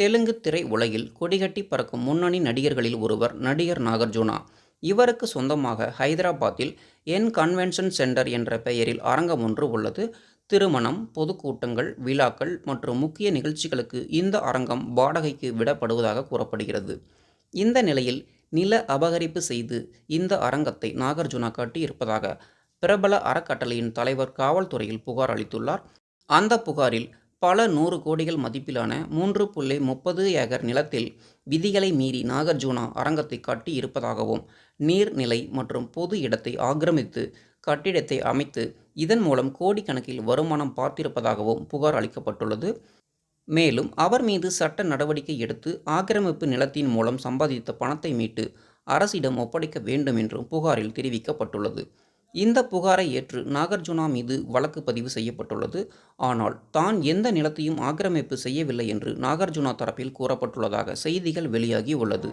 தெலுங்கு திரை உலகில் கொடிகட்டி பறக்கும் முன்னணி நடிகர்களில் ஒருவர் நடிகர் நாகார்ஜுனா. இவருக்கு சொந்தமாக ஹைதராபாத்தில் என் கன்வென்ஷன் சென்டர் என்ற பெயரில் அரங்கம் ஒன்று உள்ளது. திருமணம் பொதுக்கூட்டங்கள் விழாக்கள் மற்றும் முக்கிய நிகழ்ச்சிகளுக்கு இந்த அரங்கம் வாடகைக்கு விடப்படுவதாக கூறப்படுகிறது. இந்த நிலையில் நில அபகரிப்பு செய்து இந்த அரங்கத்தை நாகார்ஜுனா கட்டியிருப்பதாக பிரபல அறக்கட்டளையின் தலைவர் காவல்துறையில் புகார் அளித்துள்ளார். அந்த புகாரில் பல நூறு கோடிகள் மதிப்பிலான மூன்று புள்ளி முப்பது ஏக்கர் நிலத்தில் விதிகளை மீறி நாகார்ஜுனா அரங்கத்தை கட்டி இருப்பதாகவும் நீர்நிலை மற்றும் பொது இடத்தை ஆக்கிரமித்து கட்டிடத்தை அமைத்து இதன் மூலம் கோடிக்கணக்கில் வருமானம் பார்த்திருப்பதாகவும் புகார் அளிக்கப்பட்டுள்ளது. மேலும் அவர் மீது சட்ட நடவடிக்கை எடுத்து ஆக்கிரமிப்பு நிலத்தின் மூலம் சம்பாதித்த பணத்தை மீட்டு அரசிடம் ஒப்படைக்க வேண்டும் என்றும் புகாரில் தெரிவிக்கப்பட்டுள்ளது. இந்த புகாரை ஏற்று நாகார்ஜுனா மீது வழக்கு பதிவு செய்யப்பட்டுள்ளது. ஆனால் தான் எந்த நிலத்தையும் ஆக்கிரமிப்பு செய்யவில்லை என்று நாகார்ஜுனா தரப்பில் கூறப்பட்டுள்ளதாக செய்திகள் வெளியாகி உள்ளது.